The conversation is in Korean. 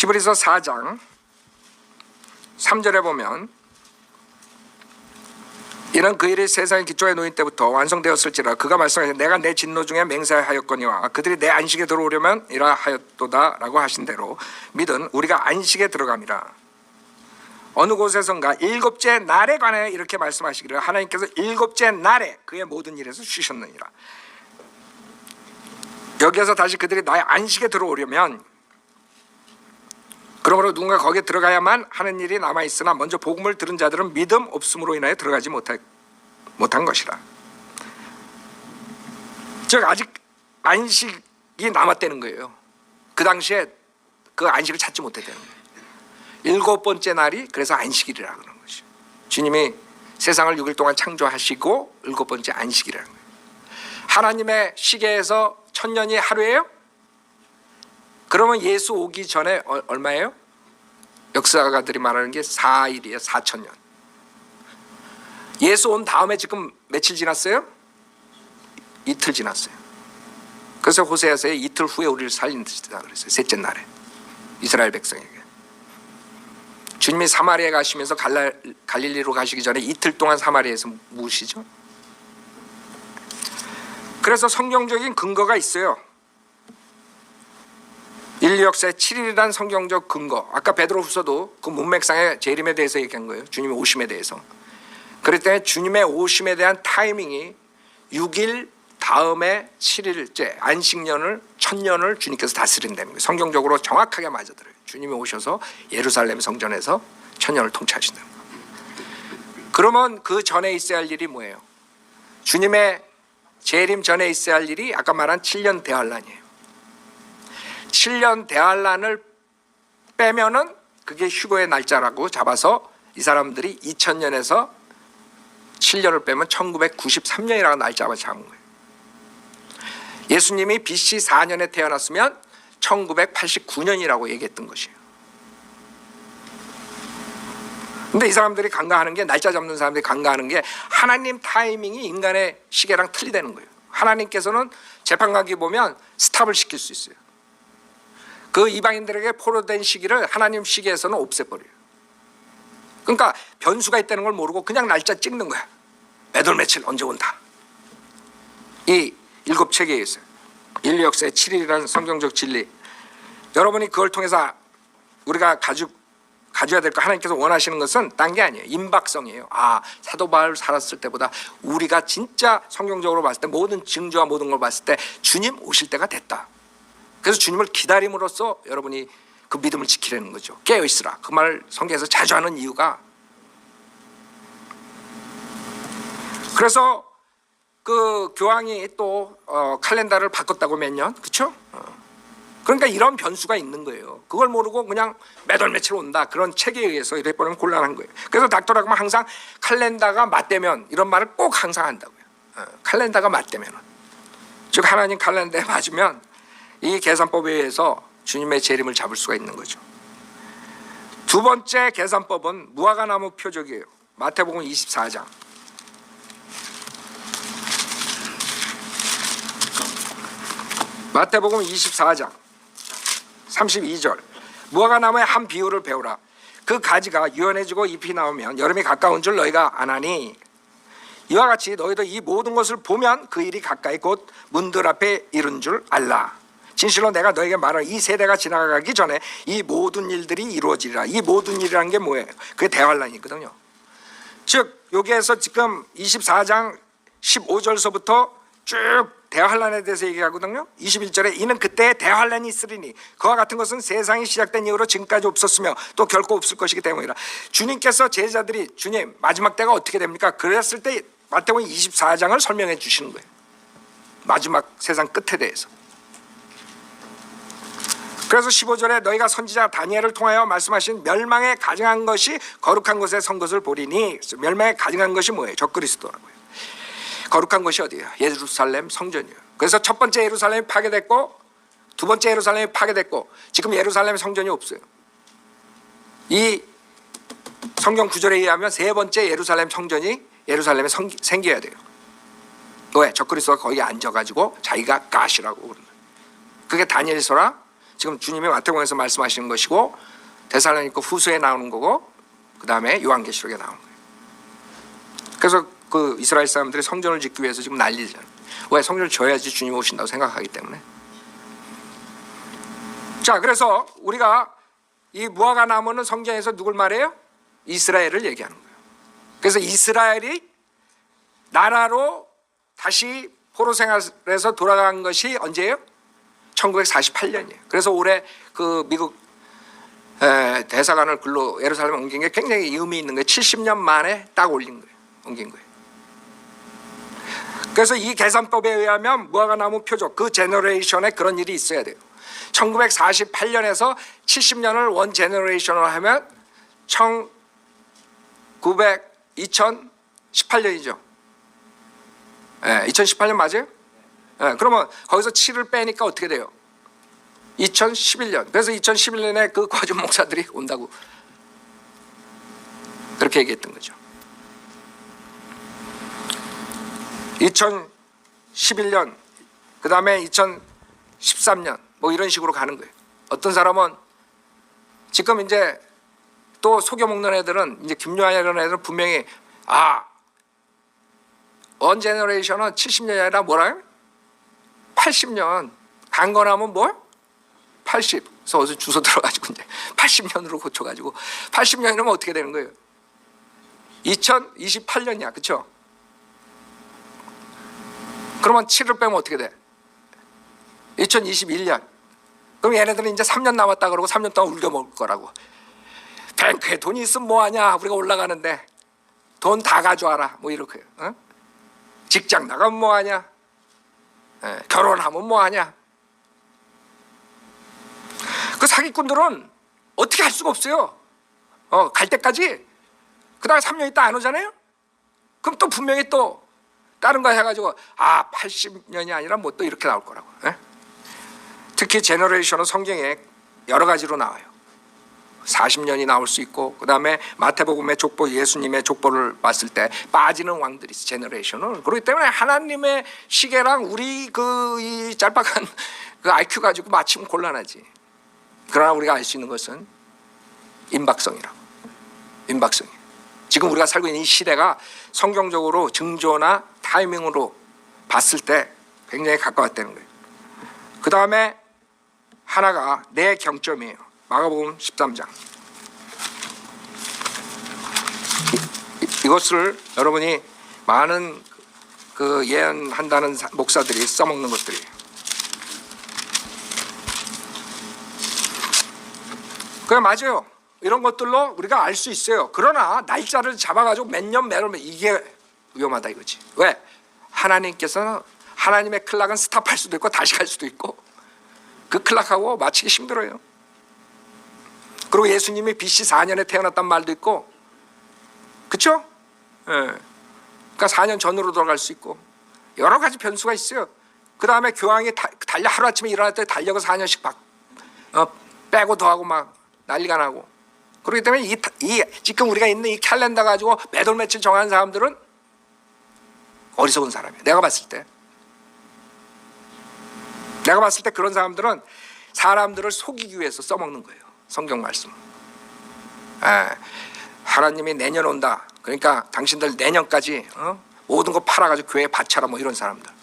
히브리서 4장 3절에 보면 이는 그 일이 세상의 기초에 놓인 때부터 완성되었을지라 그가 말씀하신 내가 내 진노 중에 맹세하였거니와 그들이 내 안식에 들어오려면 이라 하였도다라고 하신 대로 믿은 우리가 안식에 들어갑니다. 어느 곳에선가 일곱째 날에 관해 이렇게 말씀하시기를 하나님께서 일곱째 날에 그의 모든 일에서 쉬셨느니라. 여기에서 다시 그들이 나의 안식에 들어오려면 그러므로 누군가 거기에 들어가야만 하는 일이 남아 있으나 먼저 복음을 들은 자들은 믿음 없음으로 인하여 들어가지 못할, 못한 것이라. 즉 아직 안식이 남았다는 거예요. 그 당시에 그 안식을 찾지 못했다는 거예요. 일곱 번째 날이 그래서 안식일이라 그러는 것이죠. 주님이 세상을 6일 동안 창조하시고 일곱 번째 안식이라는 거예요. 하나님의 시계에서 천년이 하루예요? 그러면 예수 오기 전에 어- 얼마예요? 역사가들이 말하는 게 4일이에요. 4천 년. 예수 온 다음에 지금 며칠 지났어요? 이틀 지났어요. 그래서 호세아서에 이틀 후에 우리를 살린다 그랬어요. 셋째 날에 이스라엘 백성에게. 주님이 사마리아 가시면서 갈릴리로 가시기 전에 이틀 동안 사마리아에서 무엇이죠? 그래서 성경적인 근거가 있어요. 인류 역사의 7일이란 성경적 근거. 아까 베드로 후서도 그 문맥상의 재림에 대해서 얘기한 거예요. 주님의 오심에 대해서. 때 주님의 오심에 대한 타이밍이 6일 다음에 7일째 안식년을 천년을 주님께서 다스린다는 거예요. 성경적으로 정확하게 맞아들어요. 주님이 오셔서 예루살렘 성전에서 천년을 통치하신다는 거예요. 그러면 그 전에 있어야 할 일이 뭐예요? 주님의 재림 전에 있어야 할 일이 아까 말한 7년 대환란이에요. 7년 대환란을 빼면은 그게 휴거의 날짜라고 잡아서 이 사람들이 2000년에서 7년을 빼면 1993년이라는 날짜만 잡은 거예요. 예수님이 BC 4년에 태어났으면 1989년이라고 얘기했던 것이에요. 근데 이 사람들이 간과하는 게 날짜 잡는 사람들이 간과하는 게 하나님 타이밍이 인간의 시계랑 틀리다는 거예요. 하나님께서는 재판관기 보면 스탑을 시킬 수 있어요. 그 이방인들에게 포로된 시기를 하나님 시계에서는 없애버려요. 그러니까 변수가 있다는 걸 모르고 그냥 날짜 찍는 거야. 매달 며칠 언제 온다. 이 일곱 책에 있어요. 인류 역사의 7일이라는 성경적 진리. 여러분이 그걸 통해서 우리가 가지고 가져야 될 거 하나님께서 원하시는 것은 딴 게 아니에요. 임박성이에요. 아 사도 바울 살았을 때보다 우리가 진짜 성경적으로 봤을 때 모든 증조와 모든 걸 봤을 때 주님 오실 때가 됐다. 그래서 주님을 기다림으로써 여러분이 그 믿음을 지키려는 거죠. 깨어 있으라. 그 말 성경에서 자주 하는 이유가 그래서 그 교황이 또 어, 칼렌더를 바꿨다고 몇 년, 그렇죠? 그러니까 이런 변수가 있는 거예요. 그걸 모르고 그냥 매달 며칠 온다 그런 책에 의해서 이래 버리면 곤란한 거예요. 그래서 닥터라고 항상 칼렌더가 맞대면 이런 말을 꼭 항상 한다고요. 어, 칼렌더가 맞대면 즉 하나님 칼렌더에 맞으면 이 계산법에 의해서 주님의 재림을 잡을 수가 있는 거죠. 두 번째 계산법은 무화과나무 표적이에요. 마태복음 24장. 마태복음 24장 32절 무화과나무의 한 비유를 배우라 그 가지가 유연해지고 잎이 나오면 여름이 가까운 줄 너희가 아나니 이와 같이 너희도 이 모든 것을 보면 그 일이 가까이 곧 문들 앞에 이른 줄 알라 진실로 내가 너에게 말하는 이 세대가 지나가기 전에 이 모든 일들이 이루어지리라 이 모든 일이라는 게 뭐예요? 그게 대환란이거든요 즉 여기에서 지금 24장 15절서부터 쭉 대환란에 대해서 얘기하거든요. 21절에 이는 그때 대환란이 있으리니 그와 같은 것은 세상이 시작된 이후로 지금까지 없었으며 또 결코 없을 것이기 때문이라. 주님께서 제자들이 주님 마지막 때가 어떻게 됩니까? 그랬을 때 마태복음 24장을 설명해 주시는 거예요. 마지막 세상 끝에 대해서. 그래서 15절에 너희가 선지자 다니엘을 통하여 말씀하신 멸망에 가증한 것이 거룩한 곳에 선 것을 보리니 멸망에 가증한 것이 뭐예요? 적그리스도라고요. 거룩한 것이 어디예요? 예루살렘 성전이에요. 그래서 첫 번째 예루살렘이 파괴됐고 두 번째 예루살렘이 파괴됐고 지금 예루살렘 성전이 없어요. 이 성경 구절에 의하면 세 번째 예루살렘 성전이 예루살렘에 성, 생겨야 돼요. 왜? 적그리스도가 거기 앉아가지고 자기가 가시라고 그러는. 그게 다니엘서라 지금 주님이 마태복음에서 말씀하시는 것이고 데살로니가 후서에 나오는 거고 그 다음에 요한계시록에 나오는 거예요. 그래서 그 이스라엘 사람들이 성전을 짓기 위해서 지금 난리잖아요. 왜 성전을 져야지 주님 오신다고 생각하기 때문에. 자, 그래서 우리가 이 무화과 나무는 성경에서 누굴 말해요? 이스라엘을 얘기하는 거예요. 그래서 이스라엘이 나라로 다시 포로 생활에서 돌아간 것이 언제예요? 1948년이에요. 그래서 올해 그 미국 에, 대사관을 글로 예루살렘 옮긴 게 굉장히 의미 있는 거예요. 70년 만에 딱 올린 거예요. 옮긴 거예요. 그래서 이 계산법에 의하면 무화과나무 표적 그 제너레이션에 그런 일이 있어야 돼요. 1948년에서 70년을 원 제너레이션으로 하면 1900 2018년이죠. 예, 2018년 맞아요? 예, 그러면 거기서 7을 빼니까 어떻게 돼요? 2011년. 그래서 2011년에 그 과준 목사들이 온다고 그렇게 얘기했던 거죠. 2011년, 그 다음에 2013년, 뭐 이런 식으로 가는 거예요. 어떤 사람은 지금 이제 또 속여 먹는 애들은 이제 김요한 이런 애들은 분명히 아, 원 제너레이션은 70년이 아니라 뭐라 요? 80년. 강건하면 뭘? 80. 그래서 어디서 주소 들어가지고 이제 80년으로 고쳐가지고 80년이면 어떻게 되는 거예요? 2028년이야, 그렇죠? 그러면 7을 빼면 어떻게 돼? 2021년. 그럼 얘네들은 이제 3년 남았다 그러고 3년 동안 울겨 먹을 거라고. 뱅크에 돈이 있으면 뭐하냐? 우리가 올라가는데 돈 다 가져와라. 뭐 이렇게. 어? 직장 나가면 뭐하냐? 예, 결혼하면 뭐하냐? 그 사기꾼들은 어떻게 할 수가 없어요. 어, 갈 때까지 그 다음에 3년 있다 안 오잖아요. 그럼 또 분명히 또 다른 거 해가지고 아 80년이 아니라 뭐 또 이렇게 나올 거라고. 예? 특히 제너레이션은 성경에 여러 가지로 나와요. 40년이 나올 수 있고 그다음에 마태복음의 족보 예수님의 족보를 봤을 때 빠지는 왕들이 있어 제너레이션은 그렇기 때문에 하나님의 시계랑 우리 그 이 짤박한 그 IQ 가지고 맞추면 곤란하지. 그러나 우리가 알 수 있는 것은 임박성이라고. 임박성이. 지금 우리가 살고 있는 이 시대가 성경적으로 증조나 타이밍으로 봤을 때 굉장히 가까웠다는 거예요. 그 다음에 하나가 내 경점이에요. 마가복음 13장. 이, 이- 이것을 여러분이 많은 그 예언한다는 사- 목사들이 써먹는 것들이에요. 그래 맞아요. 이런 것들로 우리가 알 수 있어요. 그러나 날짜를 잡아가지고 몇 년 매월 이게 위험하다 이거지. 왜? 하나님께서는 하나님의 클락은 스탑할 수도 있고 다시 갈 수도 있고 그 클락하고 맞추기 힘들어요. 그리고 예수님이 BC 4년에 태어났단 말도 있고, 그렇죠? 예. 그러니까 4년 전으로 돌아갈 수 있고 여러 가지 변수가 있어요. 그 다음에 교황이 다- 달려 하루 아침에 일어날 때 달력을 4년씩 박 어, 빼고 더하고 막 난리가 나고 그렇기 때문에 이, 타- 이 지금 우리가 있는 이 캘린더 가지고 매달 며칠 정한 사람들은 어리석은 사람이야. 내가 봤을 때. 내가 봤을 때 그런 사람들은 사람들을 속이기 위해서 써먹는 거예요. 성경 말씀. 예, 하나님이 내년 온다. 그러니까 당신들 내년까지 어? 모든 거 팔아가지고 교회에 바쳐라 뭐 이런 사람들.